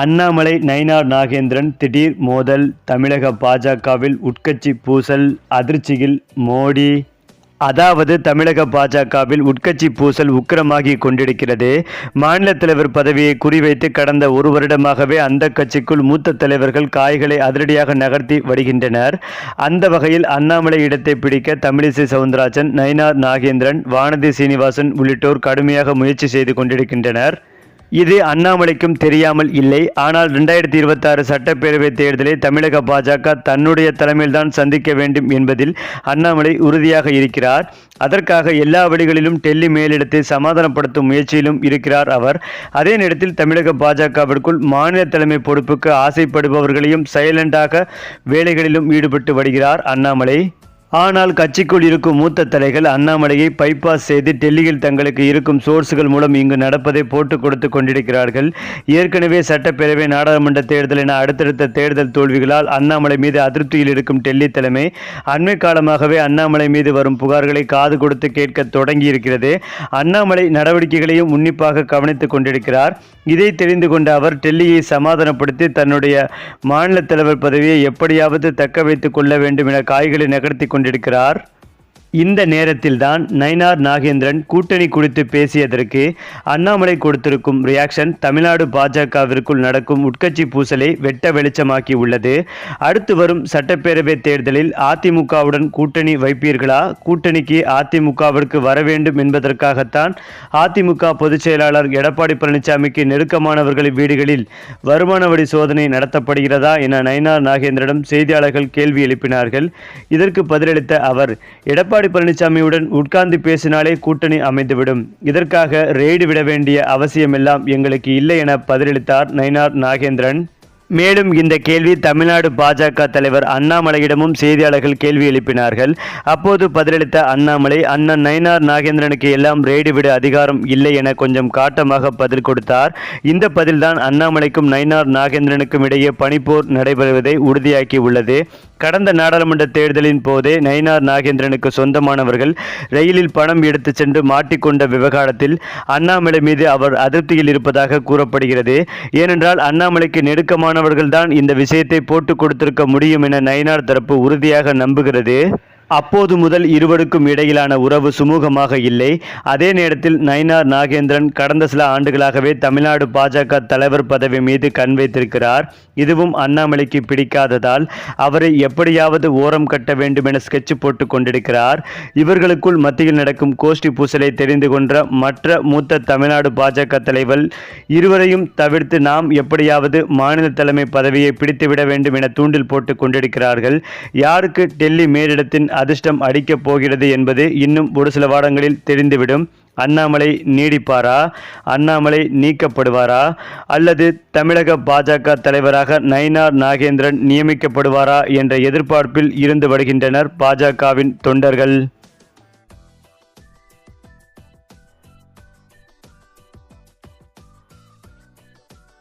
அண்ணாமலை நயினார் நாகேந்திரன் திடீர் மோதல் தமிழக பாஜகவில் உட்கட்சி பூசல் அதிர்ச்சியில் மோடி. அதாவது தமிழக பாஜகவில் உட்கட்சி பூசல் உக்கிரமாகி கொண்டிருக்கிறது. மாநில தலைவர் பதவியை குறிவைத்து கடந்த ஒரு வருடமாகவே அந்த கட்சிக்குள் மூத்த தலைவர்கள் காய்களை அதிரடியாக நகர்த்தி வருகின்றனர். அந்த வகையில் அண்ணாமலை இடத்தை பிடிக்க தமிழிசை சவுந்தரராஜன் நயினார் நாகேந்திரன் வானதி சீனிவாசன் உள்ளிட்டோர் கடுமையாக முயற்சி செய்து கொண்டிருக்கின்றனர். இது அண்ணாமலைக்கும் தெரியாமல் இல்லை. ஆனால் ரெண்டாயிரத்தி இருபத்தாறு சட்டப்பேரவைத் சட்டப்பேரவை தேர்தலை தமிழக பாஜக தன்னுடைய தலைமையில்தான் சந்திக்க வேண்டும் என்பதில் அண்ணாமலை உறுதியாக இருக்கிறார். அதற்காக எல்லா வழிகளிலும் டெல்லி மேலிடத்தை சமாதானப்படுத்தும் முயற்சியிலும் இருக்கிறார் அவர். அதே நேரத்தில் தமிழக பாஜகவிற்குள் மாநில தலைமை பொறுப்புக்கு ஆசைப்படுபவர்களையும் சைலண்டாக வேலைகளிலும் ஈடுபட்டு வருகிறார் அண்ணாமலை. ஆனால் கட்சிக்குள் இருக்கும் மூத்த தலைகள் அண்ணாமலையை பைபாஸ் செய்து டெல்லியில் தங்களுக்கு இருக்கும் சோர்ஸ்கள் மூலம் இங்கு நடப்பதை போட்டுக் கொடுத்து கொண்டிருக்கிறார்கள். ஏற்கனவே சட்டப்பேரவை நாடாளுமன்ற தேர்தல் என அடுத்தடுத்த தேர்தல் தோல்விகளால் அண்ணாமலை மீது அதிருப்தியில் இருக்கும் டெல்லி தலைமை அண்மை காலமாகவே அண்ணாமலை மீது வரும் புகார்களை காது கொடுத்து கேட்க தொடங்கி இருக்கிறது அண்ணாமலை நடவடிக்கைகளையும் உன்னிப்பாக கவனித்துக் கொண்டிருக்கிறார். இதை தெரிந்து கொண்ட அவர் டெல்லியை சமாதானப்படுத்தி தன்னுடைய மாநில தலைவர் பதவியை எப்படியாவது தக்க வைத்துக் கொள்ள வேண்டும் என காய்களை நகர்த்தி கொண்டிருக்கிறார். இந்த நேரத்தில்தான் நயினார் நாகேந்திரன் கூட்டணி குறித்து பேசியதற்கு அண்ணாமலை கொடுத்திருக்கும் ரியாக்ஷன் தமிழ்நாடு பாஜகவிற்குள் நடக்கும் உட்கட்சி பூசலை வெட்ட வெளிச்சமாக்கி உள்ளது. அடுத்து வரும் சட்டப்பேரவை தேர்தலில் அதிமுகவுடன் கூட்டணி வைப்பீர்களா? கூட்டணிக்கு அதிமுகவிற்கு வர வேண்டும் என்பதற்காகத்தான் அதிமுக பொதுச் செயலாளர் எடப்பாடி பழனிசாமிக்கு நெருக்கமானவர்களின் வீடுகளில் வருமான வரி சோதனை நடத்தப்படுகிறதா என நயினார் நாகேந்திரனிடம் செய்தியாளர்கள் கேள்வி எழுப்பினார்கள். இதற்கு பதிலளித்த அவர் எடப்பாடி எடப்பாடி பழனிசாமியுடன் உட்கார்ந்து பேசினாலே கூட்டணி அமைந்துவிடும். இதற்காக ரெய்டு விட வேண்டிய அவசியமெல்லாம் எங்களுக்கு இல்லை என பதிலளித்தார் நயினார் நாகேந்திரன். மேலும் இந்த கேள்வி தமிழ்நாடு பாஜக தலைவர் அண்ணாமலையிடமும் செய்தியாளர்கள் கேள்வி எழுப்பினார்கள். அப்போது பதிலளித்த அண்ணாமலை அண்ணன் நயினார் நாகேந்திரனுக்கு எல்லாம் ரெய்டு விட அதிகாரம் இல்லை என கொஞ்சம் காட்டமாக பதில் கொடுத்தார். இந்த பதில்தான் அண்ணாமலைக்கும் நயினார் நாகேந்திரனுக்கும் இடையே பனிப்போர் நடைபெறுவதை உறுதியாக்கி உள்ளது கடந்த நாடாளுமன்ற தேர்தலின் போதே நயினார் நாகேந்திரனுக்கு சொந்தமானவர்கள் ரயிலில் பணம் எடுத்துச் சென்று மாட்டிக்கொண்ட விவகாரத்தில் அண்ணாமலை மீது அவர் அதிருப்தியில் இருப்பதாக கூறப்படுகிறது. ஏனென்றால் அண்ணாமலைக்கு நெருக்கமானவர்கள்தான் இந்த விஷயத்தை போட்டு கொடுத்திருக்க முடியும் என நயினார் தரப்பு உறுதியாக நம்புகிறது. அப்போது முதல் இருவருக்கும் இடையிலான உறவு சுமூகமாக இல்லை. அதே நேரத்தில் நயினார் நாகேந்திரன் கடந்த சில ஆண்டுகளாகவே தமிழ்நாடு பாஜக தலைவர் பதவி மீது கண் வைத்திருக்கிறார். இதுவும் அண்ணாமலைக்கு பிடிக்காததால் அவரை எப்படியாவது ஓரம் கட்ட வேண்டும் என ஸ்கெட்ச் போட்டு கொண்டிருக்கிறார். இவர்களுக்குள் மத்தியில் நடக்கும் கோஷ்டி பூசலை தெரிந்து கொன்ற மற்ற மூத்த தமிழ்நாடு பாஜக தலைவர் இருவரையும் தவிர்த்து நாம் எப்படியாவது மாநில தலைமை பதவியை பிடித்துவிட வேண்டும் என தூண்டில் போட்டு கொண்டிருக்கிறார்கள். யாருக்கு டெல்லி மேலிடத்தின் அதிர்ஷ்டம் அடிக்கப் போகிறது என்பது இன்னும் ஒரு சில வாரங்களில் தெரிந்துவிடும். அண்ணாமலை நீடிப்பாரா? அண்ணாமலை நீக்கப்படுவாரா? அல்லது தமிழக பாஜக தலைவராக நயினார் நாகேந்திரன் நியமிக்கப்படுவாரா என்ற எதிர்பார்ப்பில் இருந்து வருகின்றனர் பாஜகவின் தொண்டர்கள்.